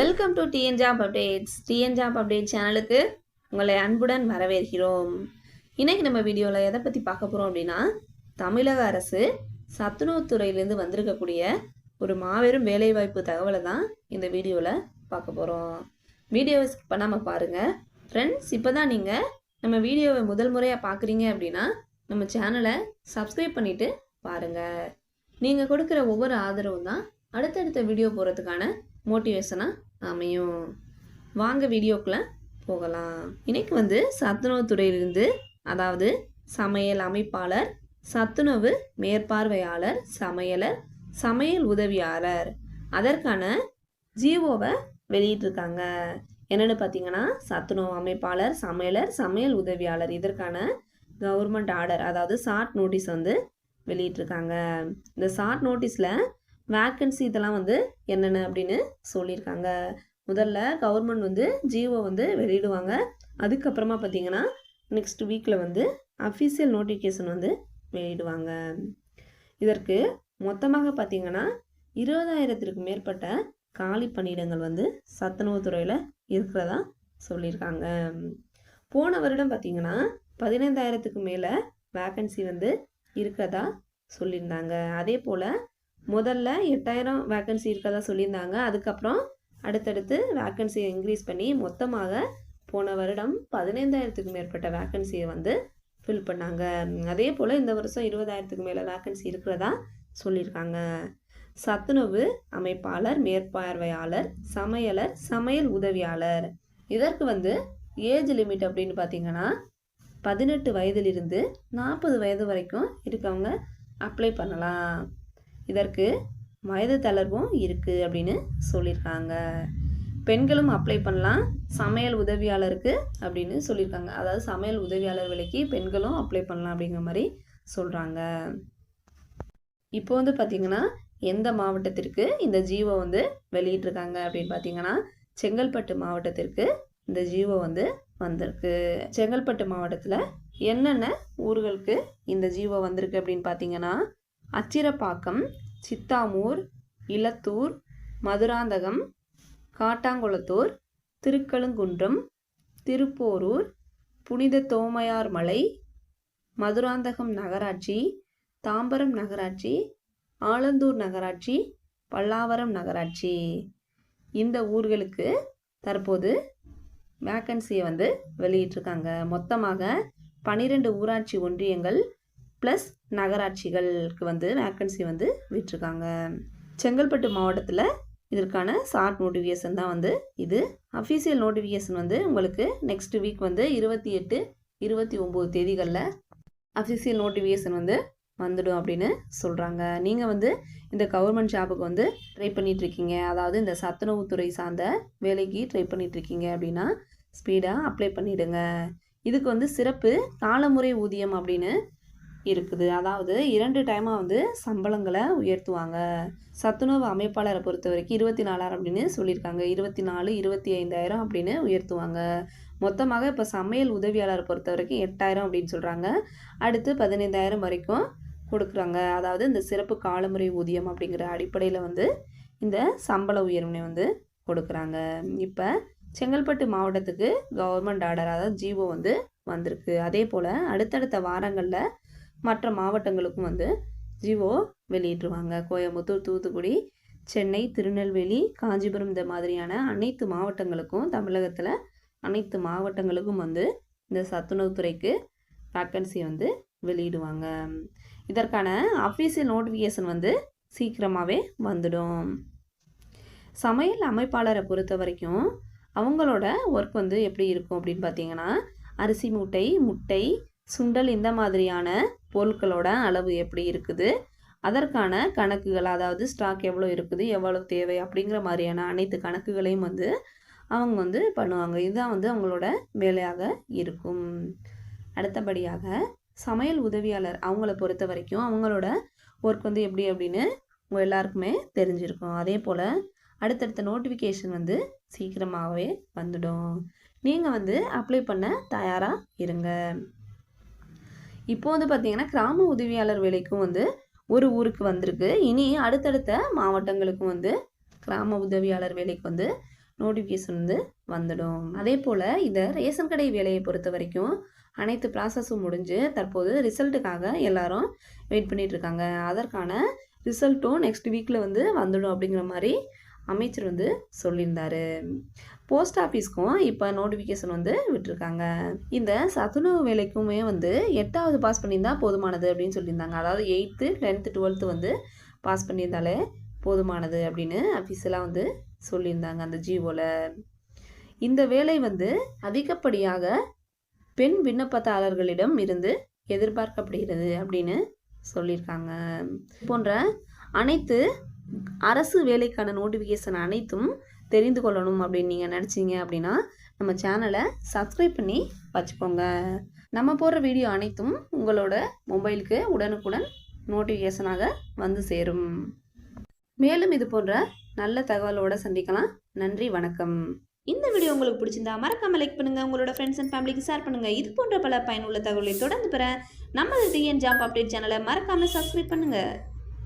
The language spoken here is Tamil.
Welcome to TN job updates TN job update சேனலுக்கு உங்களை அன்புடன் வரவேற்கிறோம். இன்றைக்கி நம்ம வீடியோவில் எதை பற்றி பார்க்க போகிறோம் அப்படின்னா தமிழக அரசு சத்துணவுத்துறையிலேருந்து வந்திருக்கக்கூடிய ஒரு மாபெரும் வேலைவாய்ப்பு தகவலை தான் இந்த வீடியோவில் பார்க்க போகிறோம் வீடியோவை ஸ்கிப் பண்ணாமல் பாருங்கள் ஃப்ரெண்ட்ஸ் இப்போ தான் நீங்கள் நம்ம வீடியோவை முதல் முறையாக பார்க்குறீங்க அப்படின்னா நம்ம சேனலை சப்ஸ்கிரைப் பண்ணிவிட்டு பாருங்கள் நீங்கள் கொடுக்குற ஒவ்வொரு ஆதரவும் தான் அடுத்தடுத்த வீடியோ போகிறதுக்கான மோட்டிவேஷனாக அமையும். வாங்க வீடியோக்குள்ளே போகலாம். இன்னைக்கு வந்து சத்துணவு துறையிலிருந்து அதாவது சமையல் அமைப்பாளர் சத்துணவு மேற்பார்வையாளர் சமையலர் சமையல் உதவியாளர். அதற்கான ஜிஓவை வெளியிட்டிருக்காங்க. என்னென்னு பார்த்தீங்கன்னா சத்துணவு அமைப்பாளர் சமையலர் சமையல் உதவியாளர். இதற்கான கவர்மெண்ட் ஆர்டர் அதாவது ஷார்ட் நோட்டீஸ் வந்து வெளியிட்டிருக்காங்க. இந்த ஷார்ட் நோட்டீஸில் வேக்கன்சி இதெல்லாம் வந்து என்னென்ன அப்படின்னு சொல்லியிருக்காங்க. முதல்ல கவர்மெண்ட் வந்து ஜிஓ வந்து வெளியிடுவாங்க. அதுக்கப்புறமா பார்த்தீங்கன்னா நெக்ஸ்ட் வீக்கில் வந்து அஃபிஷியல் நோட்டிஃபிகேஷன் வந்து வெளியிடுவாங்க. இதற்கு மொத்தமாக பார்த்தீங்கன்னா இருபதாயிரத்திற்கு மேற்பட்ட காலி பணியிடங்கள் வந்து சத்துணவுத்துறையில் இருக்கிறதா சொல்லியிருக்காங்க. போன வருடம் பார்த்தீங்கன்னா பதினைந்தாயிரத்துக்கு மேலே வேக்கன்சி வந்து இருக்கிறதா சொல்லியிருந்தாங்க. அதே போல் முதல்ல எட்டாயிரம் வேக்கன்சி இருக்கதா சொல்லியிருந்தாங்க. அதுக்கப்புறம் அடுத்தடுத்து வேக்கன்சியை இன்க்ரீஸ் பண்ணி மொத்தமாக போன வருடம் பதினைந்தாயிரத்துக்கு மேற்பட்ட வேக்கன்சியை வந்து ஃபில் பண்ணாங்க. அதே போல் இந்த வருஷம் இருபதாயிரத்துக்கு மேலே வேக்கன்சி இருக்கிறதா சொல்லியிருக்காங்க. சத்துணவு அமைப்பாளர் மேற்பார்வையாளர் சமையலர் சமையல் உதவியாளர். இதற்கு வந்து ஏஜ் லிமிட் அப்படின்னு பார்த்தீங்கன்னா பதினெட்டு வயதிலிருந்து நாற்பது வயது வரைக்கும் இருக்கவங்க அப்ளை பண்ணலாம். இதற்கு வயது தளர்வும் இருக்குது அப்படின்னு சொல்லியிருக்காங்க. பெண்களும் அப்ளை பண்ணலாம். சமையல் உதவியாளருக்கு அப்படின்னு சொல்லியிருக்காங்க. அதாவது சமையல் உதவியாளர் விலைக்கு பெண்களும் அப்ளை பண்ணலாம் அப்படிங்கிற மாதிரி சொல்கிறாங்க இப்போ வந்து பார்த்திங்கன்னா எந்த மாவட்டத்திற்கு இந்த ஜீவோ வந்து வெளியிட்டிருக்காங்க அப்படின்னு பார்த்தீங்கன்னா செங்கல்பட்டு மாவட்டத்திற்கு இந்த ஜீவோ வந்து வந்திருக்கு. செங்கல்பட்டு மாவட்டத்தில் என்னென்ன ஊர்களுக்கு இந்த ஜீவோ வந்திருக்கு அப்படின்னு பார்த்தீங்கன்னா அச்சிரப்பாக்கம் சித்தாமூர் இலத்தூர் மதுராந்தகம் காட்டாங்குளத்தூர் திருக்கழுங்குன்றம் திருப்போரூர் புனித தோமையார் மலை மதுராந்தகம் நகராட்சி தாம்பரம் நகராட்சி ஆலந்தூர் நகராட்சி பல்லாவரம் நகராட்சி. இந்த ஊர்களுக்கு தற்போது வேக்கன்சியை வந்து வெளியிட்டிருக்காங்க. மொத்தமாக பன்னிரெண்டு ஊராட்சி ஒன்றியங்கள் ப்ளஸ் நகராட்சிகளுக்கு வந்து வேக்கன்சி வந்து விட்டுருக்காங்க. செங்கல்பட்டு மாவட்டத்தில் இதற்கான ஷார்ட் நோட்டிஃபிகேஷன் தான் வந்து இது. அஃபீஷியல் நோட்டிஃபிகேஷன் வந்து உங்களுக்கு நெக்ஸ்ட் வீக் வந்து இருபத்தி எட்டு இருபத்தி ஒம்பது தேதிகளில் அஃபிஷியல் நோட்டிஃபிகேஷன் வந்து வந்துடும் அப்படின்னு சொல்கிறாங்க நீங்கள் வந்து இந்த கவர்மெண்ட் ஜாபுக்கு வந்து ட்ரை பண்ணிகிட்ருக்கீங்க அதாவது இந்த சத்துணவுத்துறை சார்ந்த வேலைக்கு ட்ரை பண்ணிகிட்ருக்கீங்க அப்படின்னா ஸ்பீடாக அப்ளை பண்ணிவிடுங்க இதுக்கு வந்து சிறப்பு காலமுறை ஊதியம் அப்படின்னு இருக்குது. அதாவது இரண்டு டைமாக வந்து சம்பளங்களை உயர்த்துவாங்க. சத்துணவு அமைப்பாளரை பொறுத்த வரைக்கும் இருபத்தி நாலாயிரம் அப்படின்னு சொல்லியிருக்காங்க. இருபத்தி நாலு இருபத்தி ஐந்தாயிரம் அப்படின்னு உயர்த்துவாங்க. மொத்தமாக இப்போ சமையல் உதவியாளரை பொறுத்த வரைக்கும் எட்டாயிரம் அப்படின்னு சொல்கிறாங்க அடுத்து பதினைந்தாயிரம் வரைக்கும் கொடுக்குறாங்க. அதாவது இந்த சிறப்பு காலமுறை ஊதியம் அப்படிங்கிற அடிப்படையில் வந்து இந்த சம்பள உயர்வினை வந்து கொடுக்குறாங்க. இப்போ செங்கல்பட்டு மாவட்டத்துக்கு கவர்மெண்ட் ஆர்டர் அதாவது ஜிஓ வந்து வந்திருக்கு. அதே போல் அடுத்தடுத்த வாரங்களில் மற்ற மாவட்டங்களுக்கும் வந்து ஜிஓ வெளியிட்டுருவாங்க. கோயம்புத்தூர் தூத்துக்குடி சென்னை திருநெல்வேலி காஞ்சிபுரம் இந்த மாதிரியான அனைத்து மாவட்டங்களுக்கும் தமிழகத்தில் அனைத்து மாவட்டங்களுக்கும் வந்து இந்த சத்துணவுத்துறைக்கு வேக்கன்சி வந்து வெளியிடுவாங்க. இதற்கான அஃபீஷியல் நோட்டிஃபிகேஷன் வந்து சீக்கிரமாகவே வந்துடும். சமையல் அமைப்பாளரை பொறுத்த வரைக்கும் அவங்களோட ஒர்க் வந்து எப்படி இருக்கும் அப்படின்னு பார்த்தீங்கன்னா அரிசி மூட்டை முட்டை சுண்டல் இந்த மாதிரியான பொருட்களோட அளவு எப்படி இருக்குது? அதற்கான கணக்குகள் அதாவது ஸ்டாக் எவ்வளோ இருக்குது எவ்வளோ தேவை அப்படிங்கிற மாதிரியான அனைத்து கணக்குகளையும் வந்து அவங்க வந்து பண்ணுவாங்க. இதுதான் வந்து அவங்களோட வேலையாக இருக்கும். அடுத்தபடியாக சமையல் உதவியாளர் அவங்கள பொறுத்த வரைக்கும் அவங்களோட ஒர்க் வந்து எப்படி அப்படின்னு உங்கள் எல்லாருக்குமே தெரிஞ்சிருக்கும். அதே போல் அடுத்தடுத்த நோட்டிஃபிகேஷன் வந்து சீக்கிரமாகவே வந்துடும். நீங்கள் வந்து அப்ளை பண்ண தயாராக இருங்க. இப்போ வந்து பார்த்தீங்கன்னா கிராம உதவியாளர் வேலைக்கும் வந்து ஒரு ஊருக்கு வந்திருக்கு. இனி அடுத்தடுத்த மாவட்டங்களுக்கும் வந்து கிராம உதவியாளர் வேலைக்கு வந்து நோட்டிஃபிகேஷன் வந்து வந்துடும். அதே போல் இதை ரேஷன் கடை வேலையை பொறுத்த வரைக்கும் அனைத்து ப்ராசஸும் முடிஞ்சு தற்போது ரிசல்ட்டுக்காக எல்லாரும் வெயிட் பண்ணிகிட்ருக்காங்க அதற்கான ரிசல்ட்டும் நெக்ஸ்ட் வீக்கில் வந்து வந்துடும் அப்படிங்கிற மாதிரி அமைச்சர் வந்து சொல்லியிருந்தாரு. போஸ்ட் ஆஃபீஸ்க்கும் இப்போ நோட்டிஃபிகேஷன் வந்து விட்டுருக்காங்க. இந்த சத்துணவு வேலைக்குமே வந்து எட்டாவது பாஸ் பண்ணியிருந்தால் போதுமானது அப்படின்னு சொல்லியிருந்தாங்க. அதாவது எயித்து டென்த்து டுவெல்த்து வந்து பாஸ் பண்ணியிருந்தாலே போதுமானது அப்படின்னு அஃபீஸியலாக வந்து சொல்லியிருந்தாங்க அந்த ஜிஓவில் இந்த வேலை வந்து அதிகப்படியாக பெண் விண்ணப்பதாரர்களிடம் இருந்து எதிர்பார்க்கப்படுகிறது அப்படின்னு சொல்லியிருக்காங்க. போன்ற அனைத்து அரசு வேலைக்கான நோட்டிஃபிகேஷன் அனைத்தும் தெரிந்து கொள்ளணும் அப்படின்னு நீங்கள் நினச்சிங்க அப்படின்னா நம்ம சேனலை சப்ஸ்கிரைப் பண்ணி வச்சுக்கோங்க. நம்ம போடுற வீடியோ அனைத்தும் உங்களோட மொபைலுக்கு உடனுக்குடன் நோட்டிஃபிகேஷனாக வந்து சேரும். மேலும் இது போன்ற நல்ல தகவலோட சந்திக்கலாம். நன்றி வணக்கம். இந்த வீடியோ உங்களுக்கு பிடிச்சிருந்தா மறக்காம லைக் பண்ணுங்க. உங்களோட ஃப்ரெண்ட்ஸ் அண்ட் ஃபேமிலிக்கு ஷேர் பண்ணுங்க. இது போன்ற பல பயனுள்ள தகவலை தொடர்ந்து பெற நமது டிஎன் ஜாப் அப்டேட் சேனலை மறக்காம சப்ஸ்கிரைப் பண்ணுங்க.